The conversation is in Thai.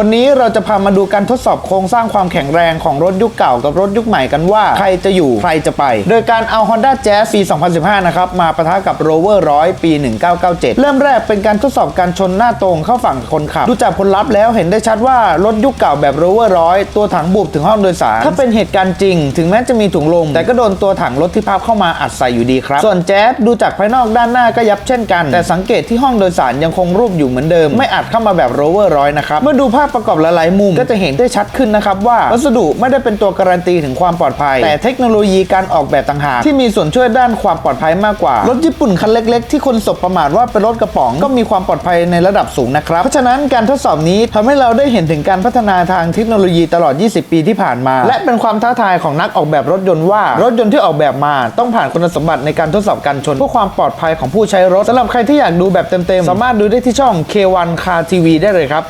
วันนี้เราจะพามาดูการทดสอบโครงสร้างความแข็งแรงของรถยุคเก่ากับรถยุคใหม่กันว่า ใครจะอยู่ใครจะไป โดยการเอา Honda Jazz ปี 2015 นะครับ มาปะทะกับ Rover 100 ปี 1997 เริ่มแรกเป็นการทดสอบการชนหน้าตรงเข้าฝั่งคนขับ ดูจากผลลัพธ์แล้วเห็นได้ชัดว่ารถยุคเก่าแบบ Rover 100 ตัวถังบุบถึงห้องโดยสาร ถ้าเป็นเหตุการณ์จริง ถึงแม้จะมีถุงลมแต่ก็โดนตัวถังรถที่พับเข้ามาอัดใส่อยู่ดีครับ ส่วนแจ๊สดูจากภายนอกด้านหน้าก็ยับเช่นกัน แต่สังเกตที่ห้องโดยสารยังคงรูปอยู่เหมือนเดิม ไม่อัดเข้ามาแบบ Rover 100 นะครับ เมื่อดูภาพประกอบหลายๆมุมก็จะเห็นได้ชัดขึ้นนะครับว่าวัสดุไม่ได้เป็นตัวการันตีถึงความปลอดภัย แต่เทคโนโลยีการออกแบบต่างหากที่มีส่วนช่วยด้านความปลอดภัยมากกว่า รถญี่ปุ่นคันเล็ก ๆ ที่คนสบประมาทว่าเป็นรถกระป๋อง ก็มีความปลอดภัยในระดับสูงนะครับ เพราะฉะนั้นการทดสอบนี้ทำให้เราได้เห็นถึงการพัฒนาทางเทคโนโลยีตลอด 20 ปีที่ผ่านมา และเป็นความท้าทายของนักออกแบบรถยนต์ว่ารถยนต์ที่ออกแบบมา ต้องผ่านคุณสมบัติในการทดสอบการชนเพื่อความปลอดภัยของผู้ใช้รถสำหรับใครที่อยากดูแบบเต็มๆสามารถดูได้ที่ช่อง K1 Car TV ได้เลยครับ